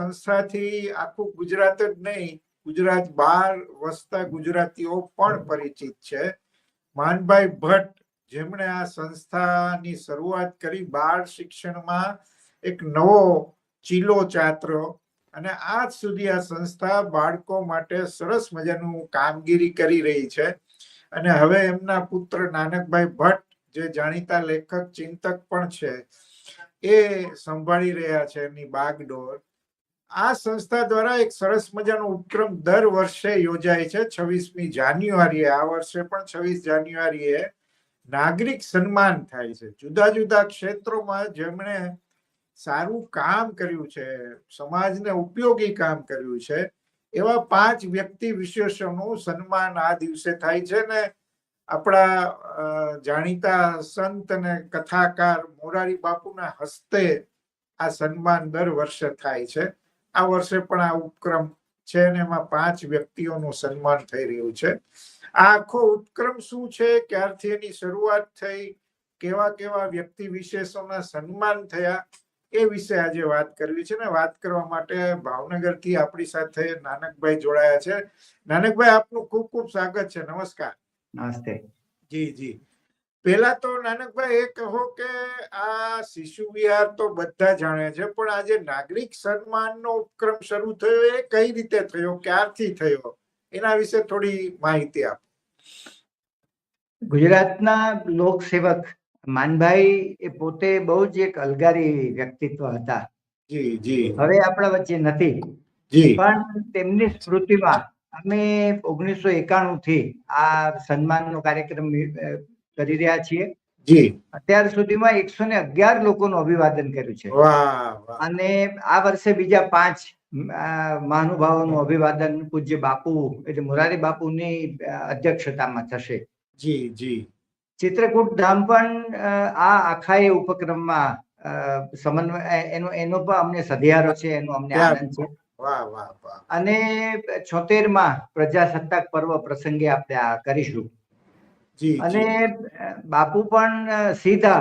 સંસ્થાથી આખું ગુજરાત જ નહીં, ગુજરાત બહાર વસતા ગુજરાતીઓ પણ પરિચિત છે. માનભાઈ ભટ્ટ, જેમણે આ સંસ્થાની શરૂઆત કરી બાળ શિક્ષણમાં એક નવો ચીલો ચાતરો અને આજ સુધી આ સંસ્થા બાળકો માટે સરસ મજાનું કામગીરી કરી રહી છે. અને હવે એમના પુત્ર નાનકભાઈ ભટ્ટ, જે જાણીતા લેખક, ચિંતક પણ છે, એ સંભાળી રહ્યા છે એમની બાગડોર. આ સંસ્થા દ્વારા એક સરસ મજાનો ઉપક્રમ દર વર્ષે યોજાય છે. છવ્વીસમી જાન્યુઆરીએ, આ વર્ષે પણ છવ્વીસ જાન્યુઆરીએ નાગરિક સન્માન થાય છે. જુદા જુદા ક્ષેત્રોમાં જેમણે સારું કામ કર્યું છે, સમાજને ઉપયોગી કામ કર્યું છે, એવા પાંચ વ્યક્તિ વિશેષોનું સન્માન આ દિવસે થાય છે ને આપણા જાણીતા સંત અને કથાકાર મોરારી બાપુના હસ્તે આ સન્માન દર વર્ષે થાય છે. આ વર્ષે પણ આ ઉપક્રમ છે અને એમાં પાંચ વ્યક્તિઓનું સન્માન થઈ રહ્યું છે. આ આખો ઉપક્રમ શું છે? ક્યારથી એની શરૂઆત થઈ? કેવા કેવા વ્યક્તિ વિશેષોના સન્માન થયા? એ વિશે આજે વાત કરવી છે ને વાત કરવા માટે ભાવનગરથી આપણી સાથે નાનકભાઈ જોડાયા છે. નાનકભાઈ આપનું ખૂબ ખૂબ સ્વાગત છે. નમસ્કાર. નમસ્તે. જી જી. પેલા તો નાનકભાઈ એ કહો કે આ શિશુ વિહાર તો બધા જાણે છે પણ આજે નાગરિક સન્માનનો ઉપક્રમ શરૂ થયો એ કઈ રીતે થયો ક્યારથી થયો? એના વિશે થોડી માહિતી આપો. ગુજરાતના લોકસેવક માનભાઈ એ પોતે બહુ જ એક અલગારી વ્યક્તિત્વ હતા. જી જી. હવે આપણા વચ્ચે નથી. જી. પણ તેમની સ્મૃતિમાં અમે ઓગણીસો એકાણું થી આ સન્માનનો કાર્યક્રમ અ, કરી રહ્યા છીએ. જી. અત્યાર સુધીમાં એકસો ને અગિયાર લોકોનું અભિવાદન કર્યું છે. અને આ વર્ષે બીજા પાંચ મહાનુભાવોનું અભિવાદન પૂજ્ય બાપુ એટલે મોરારી બાપુની અધ્યક્ષતામાં થશે. જી જી. ચિત્રકૂટ ધામ પણ આ આખા એ ઉપક્રમમાં સમન્વય એનો એનો પણ અમને સધિયારો છે એનો અમને આનંદ છે. અને છોતેરમાં પ્રજાસત્તાક પર્વ પ્રસંગે આપણે આ કરીશું. અને બાપુ પણ સીધા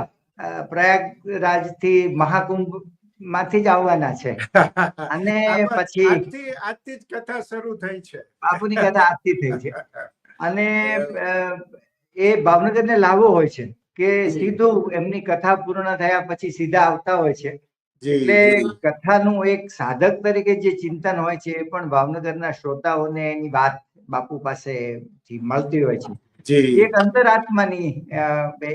પ્રયાગરાજથી મહાકુંભમાંથી જ આવવાના છે. અને પછી આજથી આજથી જ કથા શરૂ થઈ છે. બાપુની કથા આજથી થઈ છે. અને એ ભાવનગરને લાવવો હોય છે કે સીધું એમની કથા પૂર્ણ થયા પછી સીધા આવતા હોય છે. એટલે કથાનું એક સાધક તરીકે જે ચિંતન હોય છે એ પણ ભાવનગરના શ્રોતાઓને એની વાત બાપુ પાસેથી મળતી હોય છે. એક અંતરાત્માની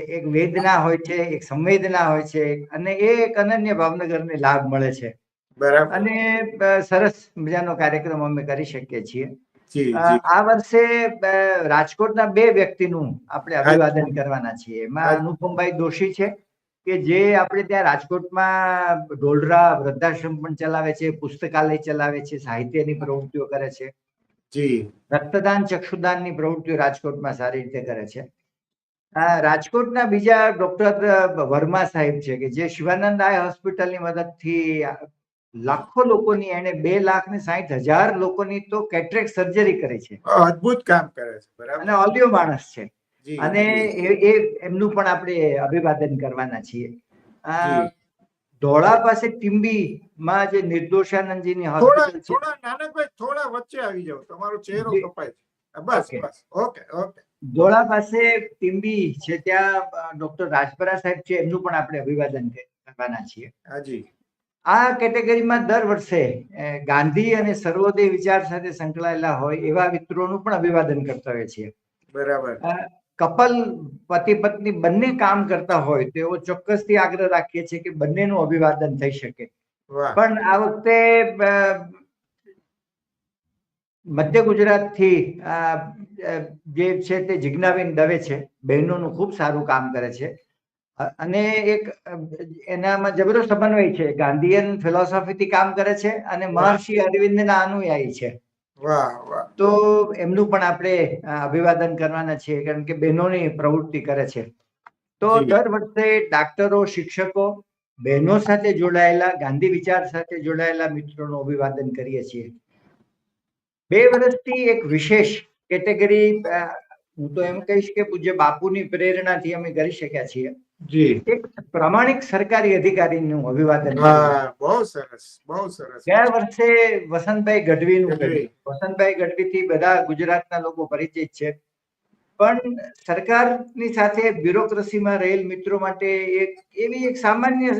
એક વેદના હોય છે એક સંવેદના હોય છે અને એ એક અનન્ય ભાવનગરને લાભ મળે છે. બરાબર. અને સરસ મજાનો કાર્યક્રમ અમે કરી શકીએ છીએ. આ વર્ષે રાજકોટના બે વ્યક્તિનું આપણે અભિવાદન કરવાના છીએ. એમાં અનુપમભાઈ દોશી છે કે જે આપણે ત્યાં રાજકોટમાં ડોલરા વૃદ્ધાશ્રમ પણ ચલાવે છે પુસ્તકાલય ચલાવે છે સાહિત્યની પ્રવૃત્તિઓ કરે છે. જી. રક્તદાન ચક્ષુદાનની પ્રવૃત્તિઓ રાજકોટમાં સારી રીતે કરે છે. આ રાજકોટના બીજા ડોક્ટર વર્મા સાહેબ છે કે જે શિવાનંદ આય હોસ્પિટલની મદદથી લાખો લોકોની એને બે લાખ ને સાહીઠ હજાર લોકોની તો કેટરેક સર્જરી કરી છે. અદભુત કામ કરે છે બરાબર. અને ઓલિયો માણસ છે. અને એ એ એમનું પણ આપણે અભિવાદન કરવાના છીએ. ધોળા પાસે ટીમ્બી માં જે નિર્દોષાનંદજીની હોસ્પિટલ છે. થોડા નાનકભાઈ થોડા વચ્ચે આવી જાવ તમારો ચહેરો કપાય છે. બસ બસ. Okay okay. ધોળા પાસે ટીમ્બી છે ત્યાં ડોક્ટર રાજપરા સાહેબ છે એમનું પણ આપણે અભિવાદન કરવાના છીએ. હાજી આ કેટેગરીમાં દર વર્ષે ગાંધી અને સર્વોદય વિચાર સાથે સંકળાયેલા હોય એવા મિત્રોનું પણ અભિવાદન કરતા હોય છીએ બરાબર. કપલ પતિ પત્ની બંને કામ કરતા હોય તો એવો ચોક્કસથી આગ્રહ રાખીએ છીએ કે બંનેનું અભિવાદન થઈ શકે. પણ આ વખતે મધ્ય ગુજરાતથી જે છે તે જિજ્ઞાબેન દવે છે બહેનોનું ખૂબ સારું કામ કરે છે. અને એક એનામાં જબરો સમન્વય છે. ગાંધીયન ફિલોસોફીથી કામ કરે છે અને મહર્ષિ અરવિંદના અનુયાયી છે. વાહ વાહ. તો એમનું પણ આપણે અભિવાદન કરવાના છીએ કારણ કે બહેનોની પ્રવૃત્તિ કરે છે. તો દર વર્ષે ડાક્ટરો શિક્ષકો બહેનો સાથે જોડાયેલા ગાંધી વિચાર સાથે જોડાયેલા મિત્રોનું અભિવાદન કરીએ છીએ. બે વર્ષથી એક વિશેષ કેટેગરી હું તો એમ કહીશ કે પૂજ્ય બાપુની પ્રેરણાથી અમે કરી શક્યા છીએ. જી. એક પ્રામાણિક સરકારી અધિકારીનું અભિવાદન બહુ સરસ બહુ સરસ. ગયા વર્ષે વસંતભાઈ ગઢવીનું. વસંતભાઈ ગઢવીથી બધા ગુજરાતના લોકો પરિચિત છે. પણ સરકારની સાથે બ્યુરોક્રસીમાં રહેલ મિત્રો માટે એક એવી એક સામાન્ય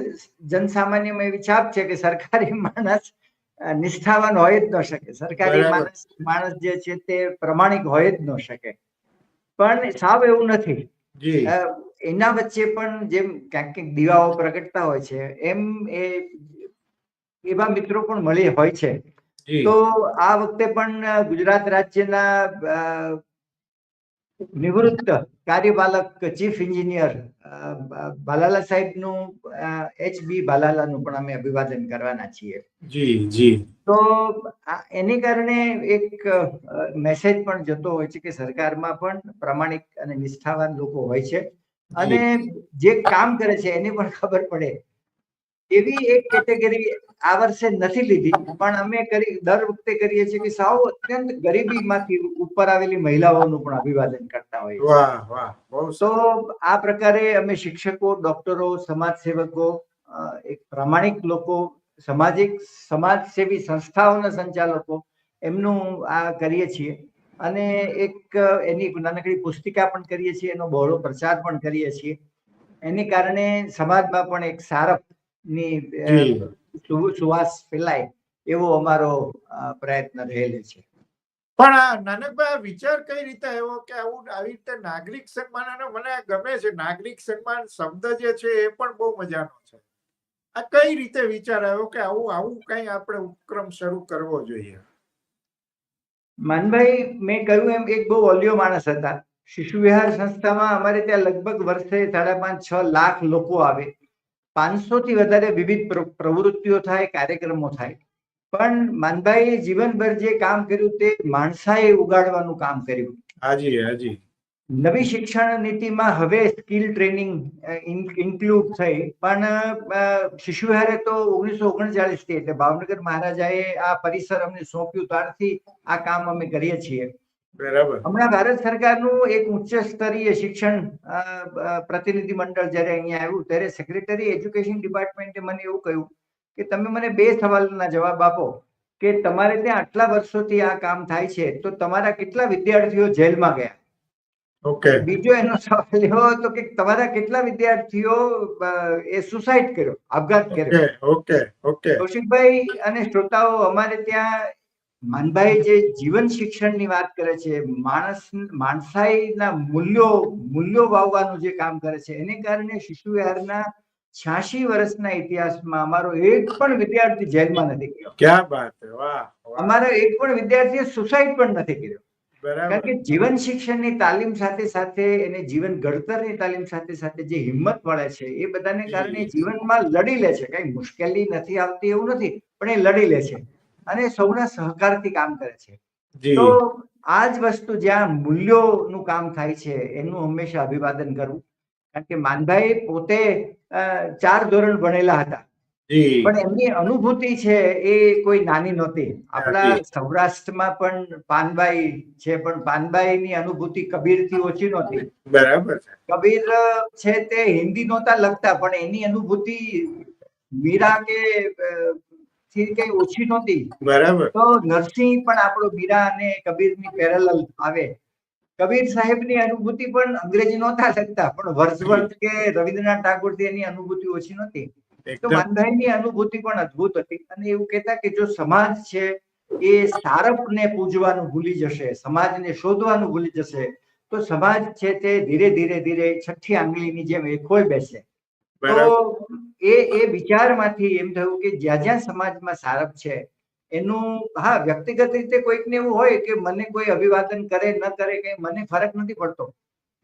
જનસામાન્યમાં એવી છાપ છે કે સરકારી માણસ નિષ્ઠાવાન હોય જ ન શકે. સરકારી માણસ માણસ જે છે તે પ્રમાણિક હોય જ ન શકે. પણ સાવ એવું નથી. એના વચ્ચે પણ જેમ ક્યાંક ક્યાંક દીવાઓ પ્રગટતા હોય છે એમ એ એવા મિત્રો પણ મળી હોય છે. તો આ વખતે પણ ગુજરાત રાજ્યના નિવૃત્ત કાર્યપાલક ચીફ એન્જિનિયર ભાલાલા સાહેબનું એચ બી ભાલાલાનું પણ અમે અભિવાદન કરવાના છીએ. જી જી. તો એની કારણે એક મેસેજ પણ જતો હોય છે કે સરકારમાં પણ પ્રામાણિક અને નિષ્ઠાવાન લોકો હોય છે. અને જે કામ કરે છે એની પણ ખબર પડે એવી એક કેટેગરી આ વર્ષે નથી લીધી પણ અમે કરી દર વખતે કરીએ છીએ કે સાવ અત્યંત ગરીબીમાંથી ઉપર આવેલી મહિલાઓનું પણ અભિવાદન કરતા હોઈએ બહુ તો આ પ્રકારે અમે શિક્ષકો ડોક્ટરો સમાજ સેવકો એક પ્રામાણિક લોકો સામાજિક સમાજસેવી સંસ્થાઓના સંચાલકો એમનું આ કરીએ છીએ. અને એક એની નાનકડી પુસ્તિકા પણ કરીએ છીએ એનો બહોળો પ્રચાર પણ કરીએ છીએ. એની કારણે સમાજમાં પણ એક સારપની સુ- સુવાસ ફેલાય એવો અમારો પ્રયત્ન રહેલો છે. પણ આ નાનકભાઈ વિચાર કઈ રીતે આવ્યો કે આવું આવી રીતે નાગરિક સન્માન અને મને ગમે છે નાગરિક સન્માન શબ્દ જે છે એ પણ બહુ મજાનો છે. આ કઈ રીતે વિચાર આવ્યો કે આવું આવું કઈ આપણે ઉપક્રમ શરૂ કરવો જોઈએ? માનભાઈ મેં કહ્યું એમ એક બહુ ઓલિયો માણસ હતા. શિશુ વિહાર સંસ્થામાં અમારે ત્યાં લગભગ વર્ષે સાડા પાંચ છ લાખ લોકો આવે. પાંચસો થી વધારે વિવિધ પ્રવૃત્તિઓ થાય કાર્યક્રમો થાય. પણ માનભાઈએ જીવનભર જે કામ કર્યું તે માણસાએ ઉગાડવાનું કામ કર્યું. હાજી હાજી. નવી શિક્ષણ નીતિમાં હવે સ્કિલ ટ્રેનિંગ ઇન્ક્લુડ થઈ. પણ શિશુહારે તો ઓગણીસો ઓગણચાલીસથી એટલે ભાવનગર મહારાજાએ આ પરિસર અમને સોંપ્યું ત્યારથી આ કામ અમે કરીએ છીએ. બરાબર. હમણાં ભારત સરકારનું એક ઉચ્ચ સ્તરીય શિક્ષણ પ્રતિનિધિ મંડળ જ્યારે અહીંયા આવ્યું ત્યારે સેક્રેટરી એજ્યુકેશન ડિપાર્ટમેન્ટે મને એવું કહ્યું કે તમે મને બે સવાલના જવાબ આપો કે તમારે ત્યાં આટલા વર્ષોથી આ કામ થાય છે તો તમારા કેટલા વિદ્યાર્થીઓ જેલમાં ગયા? ઓકે. બીજો એનો સવાલ એવો હતો કે તમારા કેટલા વિદ્યાર્થીઓ એ સુસાઇડ કર્યો આપઘાત કર્યો? Okay okay. કૌશિકભાઈ અને શ્રોતાઓ અમારે ત્યાં માનભાઈ જે જીવન શિક્ષણની વાત કરે છે માણસ માણસાઈના મૂલ્યો મૂલ્યો વાવવાનું જે કામ કરે છે એને કારણે શિશુ વિહારના છ્યાસી વર્ષના ઇતિહાસમાં અમારો એક પણ વિદ્યાર્થી જેલમાં નથી ગયો. ક્યાં વાત વાહ અમારો એક પણ વિદ્યાર્થીએ સુસાઇડ પણ નથી કર્યો. કારણ કે જીવન શિક્ષણની તાલીમ સાથે સાથે એને જીવન ઘડતરની તાલીમ સાથે સાથે જે હિંમત મળે છે એ બધાને કારણે જીવનમાં લડી લે છે. કઈ મુશ્કેલી નથી આવતી એવું નથી પણ એ લડી લે છે. અને સૌના સહકારથી કામ કરે છે. તો આ જ વસ્તુ જ્યાં મૂલ્યોનું કામ થાય છે એનું હંમેશા અભિવાદન કરવું. કારણ કે માનભાઈ પોતે ચાર ધોરણ ભણેલા હતા. પણ એમની અનુભૂતિ છે એ કોઈ નાની નહોતી. આપણા સૌરાષ્ટ્રમાં પણ પાનબાઈ છે પણ પાનબાઈની અનુભૂતિ કબીરથી ઓછી નહોતી. બરાબર કબીર છે તે હિન્દી નહોતા લખતા પણ એની અનુભૂતિ મીરા કે થી કઈ ઓછી નહોતી. બરાબર. તો નરસિંહ પણ આપણો મીરા અને કબીરની પેરેલલ આવે. કબીર સાહેબની અનુભૂતિ પણ અંગ્રેજી નહોતા લખતા પણ વર્dsworth કે રવિન્દ્રનાથ ટાગોરથી એની અનુભૂતિ ઓછી નહોતી. તો માનભાઈની અનુભૂતિ પણ અદ્ભુત હતી અને એવું કહેતા કે જો સમાજ છે એ સારપને પૂજવાનું ભૂલી જશે સમાજને શોધવાનું ભૂલી જશે તો સમાજ છે તે ધીરે ધીરે ધીરે છઠ્ઠી આંગળીની જેમ એ ખોઈ બેસે. તો એ એ વિચારમાંથી એમ થયું કે જ્યાં જ્યાં સમાજમાં સારપ છે, એનું, હા, વ્યક્તિગત રીતે કોઈકને એવું હોય કે મને કોઈ અભિવાદન કરે, ન કરે કે મને ફરક નથી પડતો.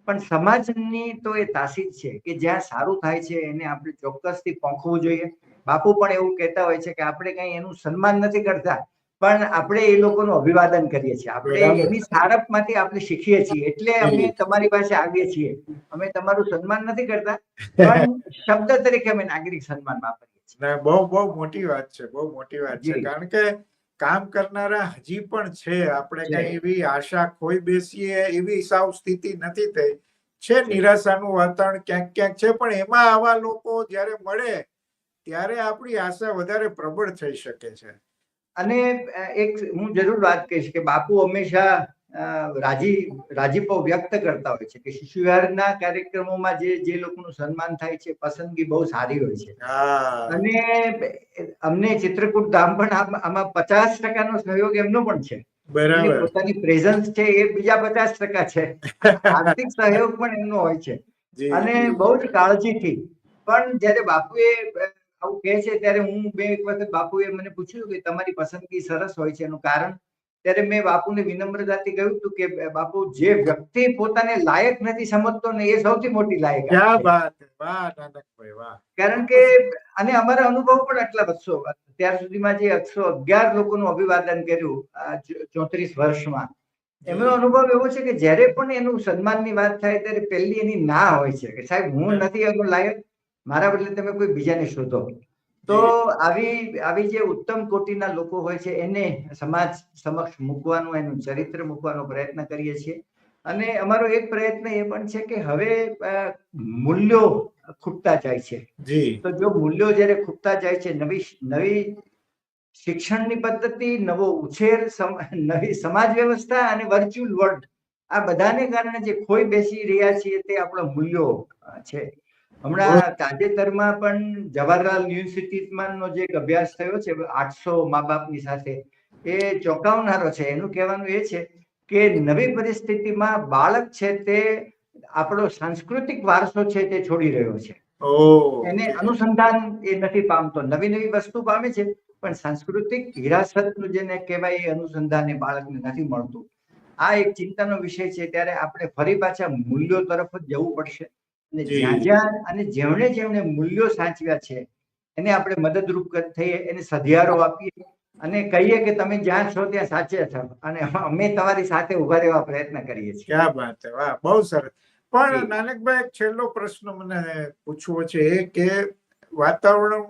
પણ સમાજની તો એ તાસીદ છે કે જ્યાં સારું થાય છે, એને આપણે ચોક્કસથી પોંખવું જોઈએ. બાપુ પણ એવું કહેતા હોય છે કે આપણે કઈ એનું સન્માન નથી કરતા. પણ આપણે એ લોકોનું અભિવાદન કરીએ છીએ. આપણે. એની સારપમાંથી આપણે શીખીએ છીએ. એટલે અમે તમારી પાસે આવીએ છીએ. અમે તમારું સન્માન નથી કરતા પણ શબ્દ તરીકે અમે નાગરિક સન્માન વાપરીએ છીએ. બહુ બહુ મોટી વાત છે બહુ મોટી વાત છે. કારણ કે કામ કરનારા હજી પણ છે. આપણે કઈ એવી આશા ખોઈ બેસીએ એવી સાવ સ્થિતિ નથી થઈ. છે નિરાશાનું વાતાવરણ ક્યાંક ક્યાંક છે પણ એમાં આવા લોકો જ્યારે મળે ત્યારે આપણી આશા વધારે પ્રબળ થઈ શકે છે. અને એક હું જરૂર વાત કહીશ કે બાપુ હંમેશા રાજી રાજીપો વ્યક્ત કરતા હોય છે કે શિશુવિહારના કાર્યક્રમોમાં જે જે લોકોનું સન્માન થાય છે પસંદગી બહુ સારી હોય છે. અને અમને ચિત્રકૂટ ધામ પણ આમાં પચાસ ટકાનો સહયોગ એમનો પણ છે. બરાબર. પોતાની પ્રેઝન્સ છે એ બીજા પચાસ ટકા છે. આર્થિક સહયોગ પણ એમનો હોય છે. અને બહુ જ કાળજીથી પણ જ્યારે બાપુએ આવું કહે છે ત્યારે હું બે એક વખત બાપુએ મને પૂછ્યું કે તમારી પસંદગી સરસ હોય છે એનું કારણ. ત્યારે મેં બાપુને વિનમ્રતાથી કહ્યું હતું કે બાપુ જે વ્યક્તિ પોતાને લાયક નથી સમજતો ને એ સૌથી મોટી લાયક કારણ કે અને અમારા અનુભવ પણ આટલા વર્ષો અત્યાર સુધીમાં જે એકસો અગિયાર લોકોનું અભિવાદન કર્યું ચોત્રીસ વર્ષમાં એમનો અનુભવ એવો છે કે જ્યારે પણ એનું સન્માનની વાત થાય ત્યારે પહેલી એની ના હોય છે કે સાહેબ હું નથી એનો લાયક. મારા બદલે તમે કોઈ બીજાને શોધો. તો આવી આવી જે ઉત્તમ કોટીના લોકો હોય છે એને સમાજ સમક્ષ મૂકવાનું એનું ચરિત્ર મૂકવાનો પ્રયત્ન કરીએ છીએ. અને અમારો એક પ્રયત્ન એ પણ છે કે હવે મૂલ્યો ખૂટતા જાય છે. તો જો મૂલ્યો જ્યારે ખૂટતા જાય છે નવી નવી શિક્ષણની પદ્ધતિ નવો ઉછેર નવી સમાજ વ્યવસ્થા અને વર્ચ્યુઅલ વર્લ્ડ આ બધાને કારણે જે ખોઈ બેસી રહ્યા છીએ તે આપણા મૂલ્યો છે. હમણાં તાજેતરમાં પણ જવાહરલાલ યુનિવર્સિટીમાં નો જે અભ્યાસ થયો છે આઠસો મા બાપની સાથે એ ચોંકાવનારો છે. એનું કહેવાનું એ છે કે નવી પરિસ્થિતિમાં બાળક છે તે આપણો સાંસ્કૃતિક વારસો છે તે છોડી રહ્યો છે. એને અનુસંધાન એ નથી પામતો. નવી નવી વસ્તુ પામે છે પણ સાંસ્કૃતિક હિરાસતનું જેને કહેવાય એ અનુસંધાન એ બાળકને નથી મળતું. આ એક ચિંતાનો વિષય છે. ત્યારે આપણે ફરી પાછા મૂલ્યો તરફ જ જવું પડશે. અને જ્યાં જ્યાં અને જેમણે જેમણે મૂલ્યો સાચવ્યા છે એને આપણે મદદરૂપ થઈએ એને સધિયારો આપીએ અને કહીએ કે તમે જ્યાં છો ત્યાં સાચે છો. અને અમે તમારી સાથે ઊભા રહેવા પ્રયત્ન કરીએ છીએ. ક્યાં વાત વાહ બહુ સરસ. પણ નાનકભાઈ એક છેલ્લો પ્રશ્ન મને પૂછવો છે કે વાતાવરણ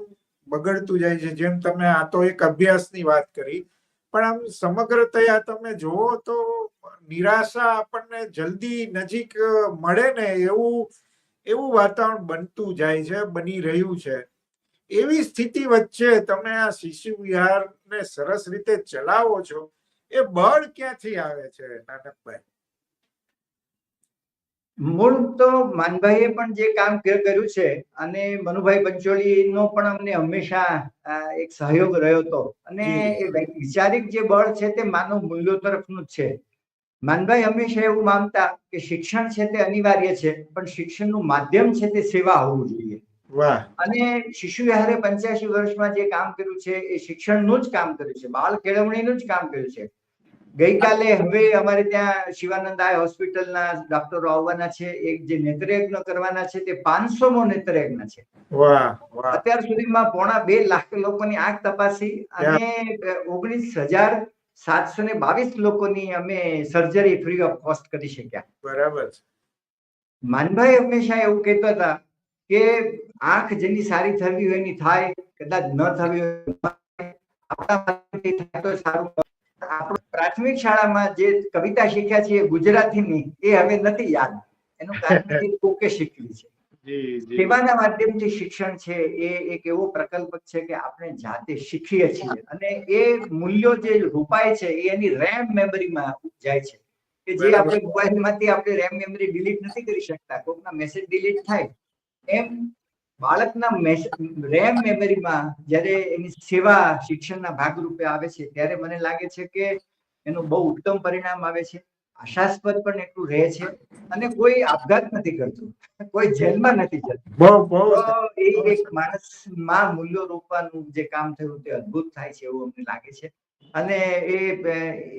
બગડતું જાય છે જેમ તમે આ તો એક અભ્યાસની વાત કરી પણ આમ સમગ્રતયા તમે જુઓ તો નિરાશા આપણને જલ્દી નજીક મળે ને એવું એવું વાતાવરણ બનતું જાય છે બની રહ્યું છે. એવી સ્થિતિ વચ્ચે તમે આ શિશુ વિહારને સરસ રીતે ચલાવો છો એ બળ ક્યાંથી આવે છે નાનકભાઈ? મૂળ તો માનભાઈએ પણ જે કામ કર્યું છે અને મનુભાઈ પંચોળીનો પણ અમને હંમેશા એક સહયોગ રહ્યો હતો. અને. એ વૈચારિક જે બળ છે તે માનવ મૂલ્યો તરફનું જ છે. માનભાઈ હંમેશા એવું માનતા કે શિક્ષણ છે તે અનિવાર્ય છે પણ શિક્ષણનું માધ્યમ છે તે સેવા હોવું જોઈએ. અને શિશુ વિહારે પંચ્યાસી વર્ષમાં જે કામ કર્યું છે એ શિક્ષણનું જ કામ કર્યું છે બાળ કેળવણીનું જ કામ કર્યું છે. ગઈકાલે હવે અમારે ત્યાં શિવાનંદ આય હોસ્પિટલના ડોક્ટરો આવવાના છે એક જે નેત્રયજ્ઞ કરવાના છે તે પાંચસોમો નેત્રયજ્ઞ છે. અત્યાર સુધીમાં પોણા બે લાખ લોકોની આંખ તપાસી અને ઓગણીસ હજાર સાતસો ને બાવીસ લોકોની અમે સર્જરી ફ્રી ઓફ કોસ્ટ કરી શક્યા. બરાબર માનભાઈ હંમેશા એવું કહેતા હતા કે આંખ જેની સારી થવી હોય એની થાય કદાચ ન થવી હોય તો સારું આપણે પ્રાથમિક શાળામાં જે કવિતા શીખ્યા છે ગુજરાતીની એ હવે નથી યાદ. એનું કારણ કે કોકે શીખવી છે. સેવાના માધ્યમથી શિક્ષણ છે એ એક એવો પ્રકલ્પ છે કે આપણે જાતે શીખીએ છીએ. અને એ મૂલ્યો જે રૂપાય છે એ એની રેમ મેમરીમાં જાય છે. કે જે. આપણે મોબાઈલમાંથી આપણે રેમ મેમરી ડિલીટ નથી કરી શકતા કોકના મેસેજ ડિલીટ થાય એમ બાળકના રેમ મેમરીમાં જ્યારે એની સેવા શિક્ષણના ભાગરૂપે આવે છે ત્યારે મને લાગે છે કે એનું બહુ ઉત્તમ પરિણામ આવે છે. આશાસ્પદ પણ એટલું રહે છે અને કોઈ આપઘાત નથી કરતું. કોઈ જેલમાં નથી જતું. બહુ બહુ એ એક માણસમાં મૂલ્યો રોપવાનું જે કામ થયું તે અદ્ભુત થાય છે એવું અમને લાગે છે. અને એ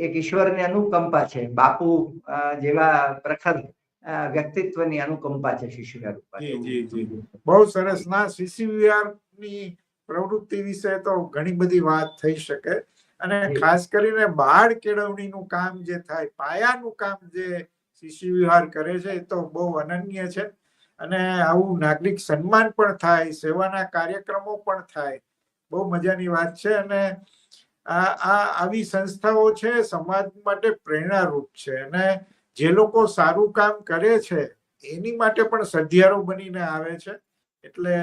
એક ઈશ્વરની અનુકંપા છે. બાપુ જેવા પ્રખર વ્યક્તિત્વની અનુકંપા છે જી, જી. બહુ સરસ. ના શિશુ વિહારની પ્રવૃત્તિ વિશે તો ઘણી બધી વાત થઈ શકે. અને ખાસ કરીને બાળ કેળવણીનું કામ જે થાય પાયાનું કામ જે શિશુ વિહાર કરે છે એ તો બહુ અનન્ય છે. અને આવું નાગરિક સન્માન પણ થાય સેવાના કાર્યક્રમો પણ થાય. બહુ મજાની વાત છે અને આ આ આવી સંસ્થાઓ છે સમાજ માટે પ્રેરણારૂપ છે. અને જે લોકો સારું કામ કરે છે એની માટે પણ સધિયારો બનીને આવે છે. એટલે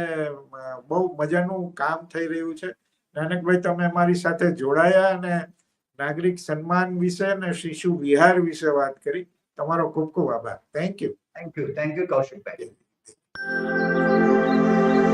બહુ મજાનું કામ થઈ રહ્યું છે. નાનકભાઈ, તમે મારી સાથે જોડાયા અને નાગરિક સન્માન વિશે અને શિશુ વિહાર વિશે વાત કરી. તમારો ખૂબ ખૂબ આભાર. Thank you thank you thank you Kaushikbhai.